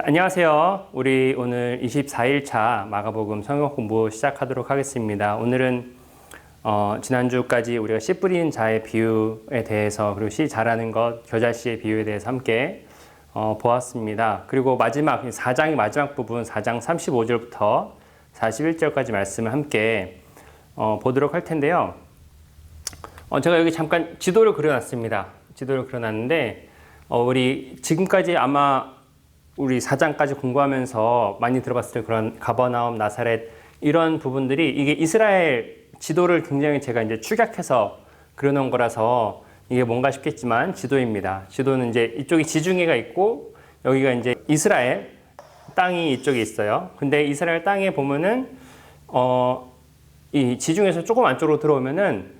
자, 안녕하세요. 우리 오늘 24일차 마가복음 성경 공부 시작하도록 하겠습니다. 오늘은 어, 지난주까지 우리가 씨 뿌린 자의 비유에 대해서 그리고 씨 자라는 것, 겨자씨의 비유에 대해서 함께 어, 보았습니다. 그리고 마지막 4장의 마지막 부분 4장 35절부터 41절까지 말씀을 함께 어, 보도록 할 텐데요. 어, 제가 여기 잠깐 지도를 그려놨습니다. 지도를 그려놨는데 어, 우리 지금까지 아마 우리 4장까지 공부하면서 많이 들어봤을 때 그런 가버나움, 나사렛 이런 부분들이 이게 이스라엘 지도를 굉장히 제가 이제 축약해서 그려놓은 거라서 이게 뭔가 싶겠지만 지도입니다. 지도는 이제 이쪽이 지중해가 있고 여기가 이제 이스라엘 땅이 이쪽에 있어요. 근데 이스라엘 땅에 보면은 어, 이 지중해에서 조금 안쪽으로 들어오면은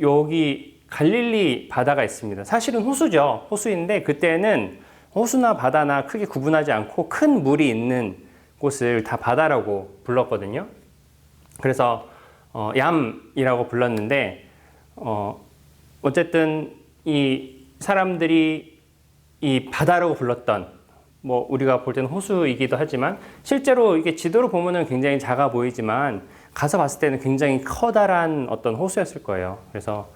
여기 갈릴리 바다가 있습니다. 사실은 호수죠. 호수인데 그때는 호수나 바다나 크게 구분하지 않고 큰 물이 있는 곳을 다 바다라고 불렀거든요. 그래서 어, 얌이라고 불렀는데 어, 어쨌든 이 사람들이 이 바다라고 불렀던 뭐 우리가 볼 때는 호수이기도 하지만 실제로 이게 지도로 보면은 굉장히 작아 보이지만 가서 봤을 때는 굉장히 커다란 어떤 호수였을 거예요. 그래서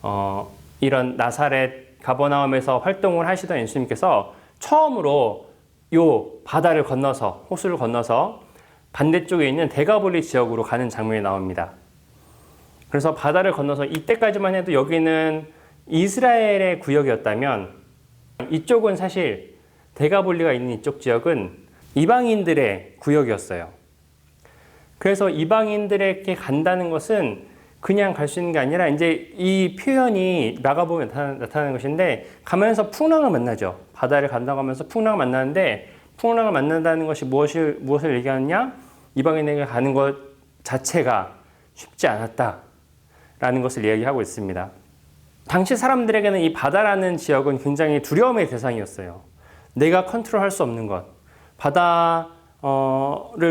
어, 이런 나사렛 가버나움에서 활동을 하시던 예수님께서 처음으로 요 바다를 건너서 호수를 건너서 반대쪽에 있는 대가볼리 지역으로 가는 장면이 나옵니다. 그래서 바다를 건너서 이때까지만 해도 여기는 이스라엘의 구역이었다면 이쪽은 사실 대가볼리가 있는 이쪽 지역은 이방인들의 구역이었어요. 그래서 이방인들에게 간다는 것은 그냥 갈 수 있는 게 아니라 이제 이 표현이 나가보면 나타나, 는 것인데 가면서 풍랑을 만나죠. 바다를 간다고 하면서 풍랑을 만나는데 풍랑을 만난다는 것이 무엇을 무엇을 얘기하느냐? 이방인에게 가는 것 자체가 쉽지 않았다 라는 것을 이야기하고 있습니다. 당시 사람들에게는 이 바다라는 지역은 굉장히 두려움의 대상이었어요. 내가 컨트롤할 수 없는 것. 바다를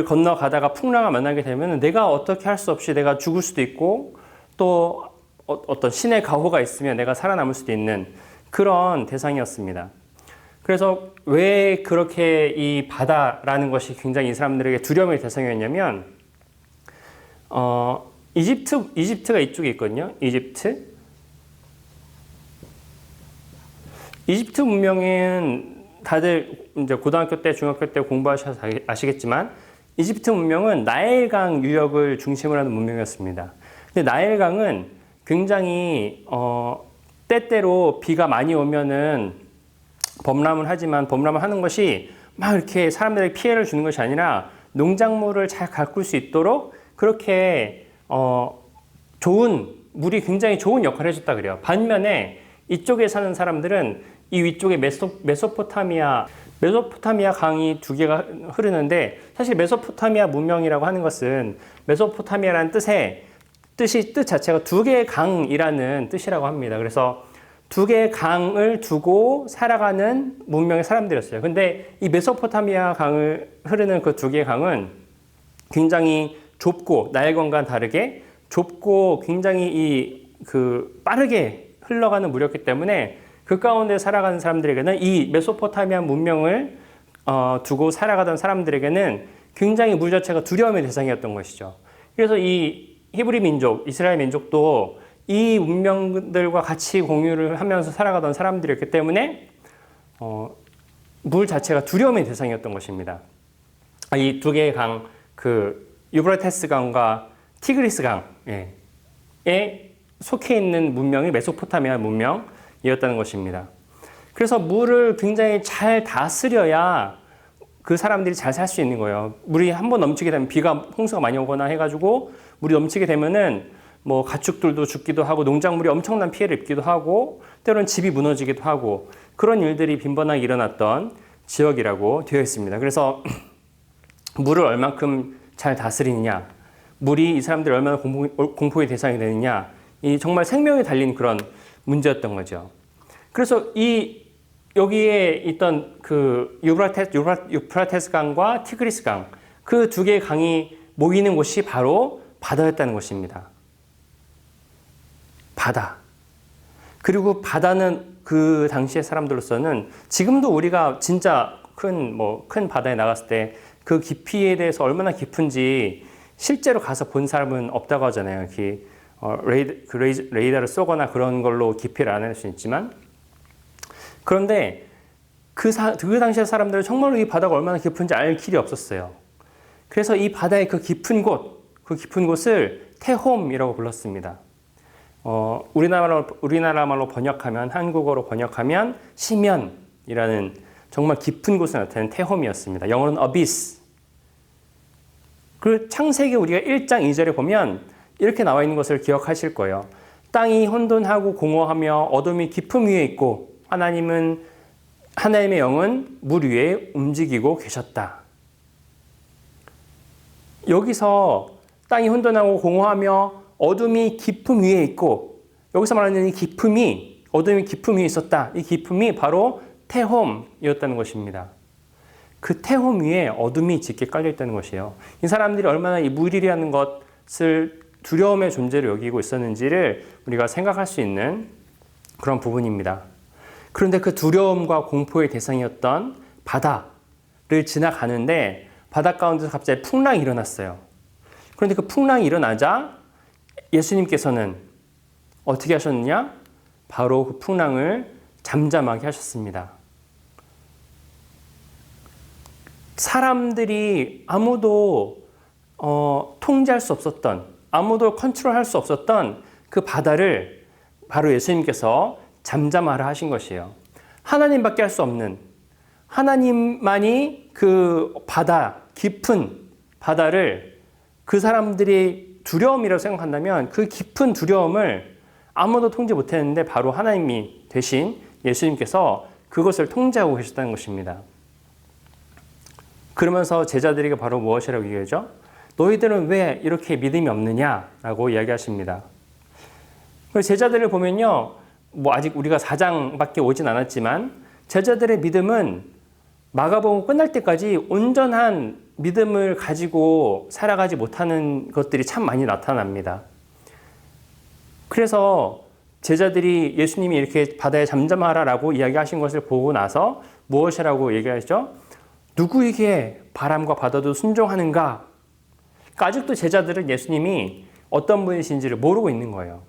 건너가다가 풍랑을 만나게 되면 내가 어떻게 할 수 없이 내가 죽을 수도 있고 또 어, 어떤 신의 가호가 있으면 내가 살아남을 수도 있는 그런 대상이었습니다. 그래서 왜 그렇게 이 바다라는 것이 굉장히 이 사람들에게 두려움의 대상이었냐면, 어, 이집트, 이집트가 이쪽에 있거든요. 이집트. 이집트 문명은 다들 이제 고등학교 때, 중학교 때 공부하셔서 아시겠지만, 이집트 문명은 나일강 유역을 중심으로 하는 문명이었습니다. 근데 나일강은 굉장히 어, 때때로 비가 많이 오면은 범람을 하지만 범람을 하는 것이 막 이렇게 사람들에게 피해를 주는 것이 아니라 농작물을 잘 가꿀 수 있도록 그렇게 어, 좋은 물이 굉장히 좋은 역할을 해줬다 그래요. 반면에 이쪽에 사는 사람들은 이 위쪽에 메소, 메소포타미아 메소포타미아 강이 두 개가 흐르는데 사실 메소포타미아 문명이라고 하는 것은 메소포타미아라는 뜻의 뜻이 뜻 자체가 두 개의 강이라는 뜻이라고 합니다. 그래서 두 개의 강을 두고 살아가는 문명의 사람들이었어요. 근데 이 메소포타미아 강을 흐르는 그 두 개의 강은 굉장히 좁고 나일강과 다르게 좁고 굉장히 이 그 빠르게 흘러가는 물이었기 때문에 그 가운데 살아가는 사람들에게는 이 메소포타미아 문명을 어, 두고 살아가던 사람들에게는 굉장히 물 자체가 두려움의 대상이었던 것이죠. 그래서 이 히브리 민족, 이스라엘 민족도 이 문명들과 같이 공유를 하면서 살아가던 사람들이었기 때문에 어, 물 자체가 두려움의 대상이었던 것입니다. 이 두 개의 강, 그 유브라테스 강과 티그리스 강에 속해 있는 문명이 메소포타미아 문명이었다는 것입니다. 그래서 물을 굉장히 잘 다스려야 그 사람들이 잘 살 수 있는 거예요. 물이 한 번 넘치게 되면 비가 홍수가 많이 오거나 해가지고 물이 넘치게 되면은 뭐 가축들도 죽기도 하고 농작물이 엄청난 피해를 입기도 하고 때로는 집이 무너지기도 하고 그런 일들이 빈번하게 일어났던 지역이라고 되어 있습니다. 그래서 물을 얼만큼 잘 다스리느냐, 물이 이 사람들이 얼마나 공포, 공포 의 대상이 되느냐, 이 정말 생명이 달린 그런 문제였던 거죠. 그래서 이 여기에 있던 그 유브라테스, 유브라테스 강과 티그리스 강, 그 두 개의 강이 모이는 곳이 바로 바다였다는 것입니다. 바다. 그리고 바다는 그 당시의 사람들로서는 지금도 우리가 진짜 큰 뭐 큰 바다에 나갔을 때 그 깊이에 대해서 얼마나 깊은지 실제로 가서 본 사람은 없다고 하잖아요. 이렇게 어, 레이드, 그 레이, 레이더를 쏘거나 그런 걸로 깊이를 알아낼 수 있지만 그런데 그, 사, 그 당시의 사람들은 정말로 이 바다가 얼마나 깊은지 알 길이 없었어요. 그래서 이 바다의 그 깊은 곳, 그 깊은 곳을 태홈이라고 불렀습니다. 어, 우리나라, 우리나라 말로 번역하면, 한국어로 번역하면 심연이라는 정말 깊은 곳에 나타낸 태홈이었습니다. 영어로는 abyss. 그 창세기 우리가 1장 2절에 보면 이렇게 나와 있는 것을 기억하실 거예요. 땅이 혼돈하고 공허하며 어둠이 깊음 위에 있고 하나님은 하나님의 영은 물 위에 움직이고 계셨다. 여기서 땅이 혼돈하고 공허하며 어둠이 깊음 위에 있고 여기서 말하는 이 깊음이 어둠이 깊음 위에 있었다. 이 깊음이 바로 태홈이었다는 것입니다. 그 태홈 위에 어둠이 짙게 깔려 있다는 것이에요. 이 사람들이 얼마나 이 물이라는 것을 두려움의 존재로 여기고 있었는지를 우리가 생각할 수 있는 그런 부분입니다. 그런데 그 두려움과 공포의 대상이었던 바다를 지나가는데 바다 가운데서 갑자기 풍랑이 일어났어요. 그런데 그 풍랑이 일어나자 예수님께서는 어떻게 하셨느냐? 바로 그 풍랑을 잠잠하게 하셨습니다. 사람들이 아무도 어, 통제할 수 없었던, 아무도 컨트롤할 수 없었던 그 바다를 바로 예수님께서 잠잠하라 하신 것이에요. 하나님밖에 할 수 없는 하나님만이 그 바다 깊은 바다를 그 사람들이 두려움이라고 생각한다면 그 깊은 두려움을 아무도 통제 못했는데 바로 하나님이 대신 예수님께서 그것을 통제하고 계셨다는 것입니다. 그러면서 제자들에게 바로 무엇이라고 얘기하죠? 너희들은 왜 이렇게 믿음이 없느냐라고 이야기하십니다. 제자들을 보면요, 뭐 아직 우리가 4장밖에 오진 않았지만 제자들의 믿음은 마가복음 끝날 때까지 온전한 믿음을 가지고 살아가지 못하는 것들이 참 많이 나타납니다. 그래서 제자들이 예수님이 이렇게 바다에 잠잠하라라고 이야기하신 것을 보고 나서 무엇이라고 얘기하죠? 누구에게 바람과 바다도 순종하는가? 그러니까 아직도 제자들은 예수님이 어떤 분이신지를 모르고 있는 거예요.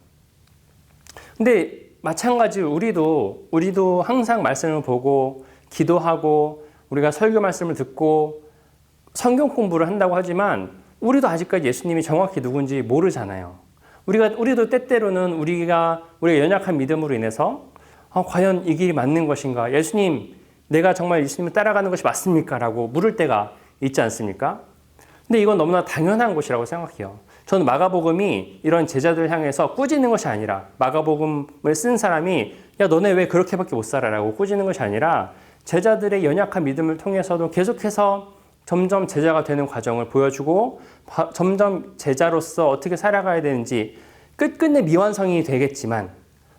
근데 마찬가지로 우리도 우리도 항상 말씀을 보고 기도하고 우리가 설교 말씀을 듣고 성경 공부를 한다고 하지만 우리도 아직까지 예수님이 정확히 누군지 모르잖아요. 우리가 우리도 때때로는 우리가 우리가 연약한 믿음으로 인해서 아, 과연 이 길이 맞는 것인가? 예수님 내가 정말 예수님을 따라가는 것이 맞습니까? 라고 물을 때가 있지 않습니까? 근데 이건 너무나 당연한 것이라고 생각해요. 저는 마가복음이 이런 제자들 향해서 꾸짖는 것이 아니라 마가복음을 쓴 사람이 야 너네 왜 그렇게밖에 못 살아라고 꾸짖는 것이 아니라 제자들의 연약한 믿음을 통해서도 계속해서 점점 제자가 되는 과정을 보여주고 점점 제자로서 어떻게 살아가야 되는지 끝끝내 미완성이 되겠지만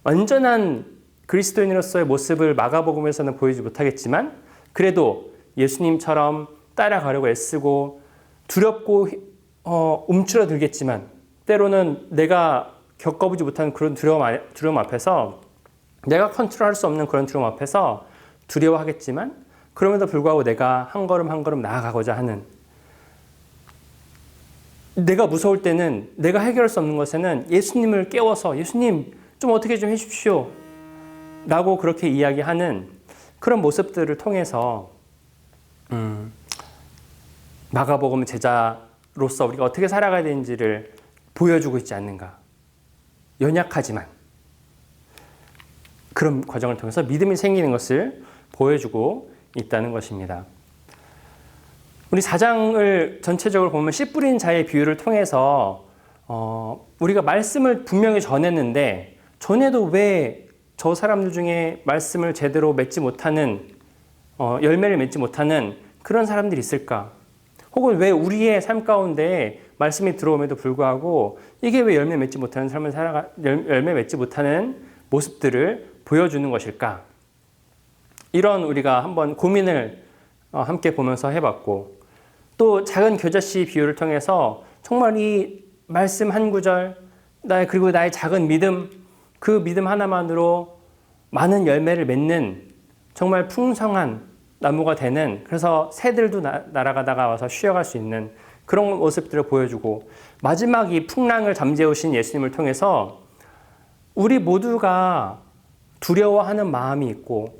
완전한 그리스도인으로서의 모습을 마가복음에서는 보이지 못하겠지만 그래도 예수님처럼 따라가려고 애쓰고 두렵고 어, 움츠러들겠지만 때로는 내가 겪어보지 못하는 그런 두려움, 두려움 앞에서 내가 컨트롤할 수 없는 그런 두려움 앞에서 두려워하겠지만 그럼에도 불구하고 내가 한 걸음 한 걸음 나아가고자 하는 내가 무서울 때는 내가 해결할 수 없는 것에는 예수님을 깨워서 예수님 좀 어떻게 좀 해주십시오 라고 그렇게 이야기하는 그런 모습들을 통해서 음, 마가복음 제자 로서 우리가 어떻게 살아가야 되는지를 보여주고 있지 않는가. 연약하지만 그런 과정을 통해서 믿음이 생기는 것을 보여주고 있다는 것입니다. 우리 4장을 전체적으로 보면 씨 뿌린 자의 비유를 통해서 어, 우리가 말씀을 분명히 전했는데 전에도 왜 저 사람들 중에 말씀을 제대로 맺지 못하는 어, 열매를 맺지 못하는 그런 사람들이 있을까? 혹은 왜 우리의 삶 가운데 말씀이 들어옴에도 불구하고 이게 왜 열매 맺지 못하는 삶을 살아가 열매 맺지 못하는 모습들을 보여주는 것일까? 이런 우리가 한번 고민을 어, 함께 보면서 해봤고 또 작은 겨자씨 비유를 통해서 정말 이 말씀 한 구절 나의 그리고 나의 작은 믿음 그 믿음 하나만으로 많은 열매를 맺는 정말 풍성한 나무가 되는 그래서 새들도 나, 날아가다가 와서 쉬어갈 수 있는 그런 모습들을 보여주고 마지막 이 풍랑을 잠재우신 예수님을 통해서 우리 모두가 두려워하는 마음이 있고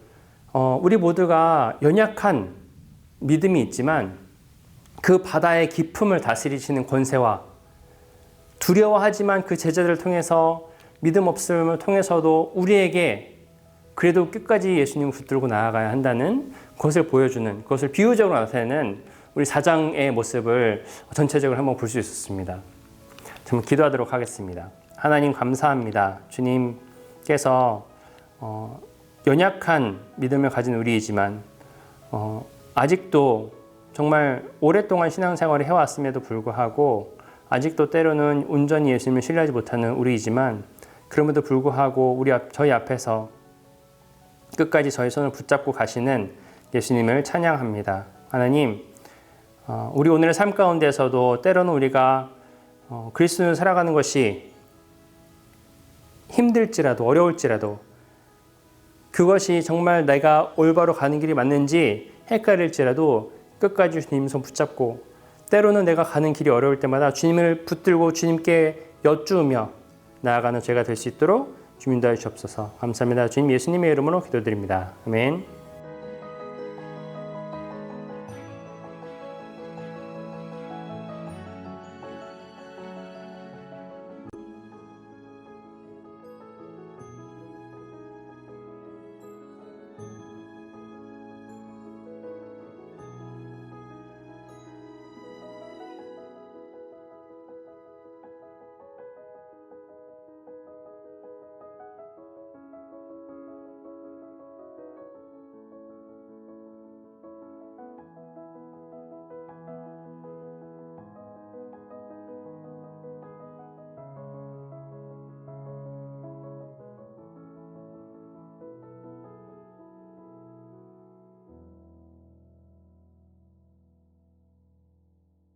어, 우리 모두가 연약한 믿음이 있지만 그 바다의 깊음을 다스리시는 권세와 두려워하지만 그 제자들을 통해서 믿음 없음을 통해서도 우리에게 그래도 끝까지 예수님을 붙들고 나아가야 한다는 것을 보여주는 그것을 비유적으로 나타내는 우리 사장의 모습을 전체적으로 한번 볼 수 있었습니다. 좀 기도하도록 하겠습니다. 하나님 감사합니다. 주님께서 어, 연약한 믿음을 가진 우리이지만 어, 아직도 정말 오랫동안 신앙생활을 해왔음에도 불구하고 아직도 때로는 온전히 예수님을 신뢰하지 못하는 우리이지만 그럼에도 불구하고 우리 앞, 저희 앞에서 끝까지 저희 손을 붙잡고 가시는 예수님을 찬양합니다. 하나님, 어, 우리 오늘의 삶 가운데서도 때로는 우리가 어, 그리스도를 살아가는 것이 힘들지라도 어려울지라도 그것이 정말 내가 올바로 가는 길이 맞는지 헷갈릴지라도 끝까지 주님 손 붙잡고 때로는 내가 가는 길이 어려울 때마다 주님을 붙들고 주님께 여쭈며 나아가는 죄가 될 수 있도록 주님 도와주시옵소서 감사합니다. 주님 예수님의 이름으로 기도드립니다. 아멘.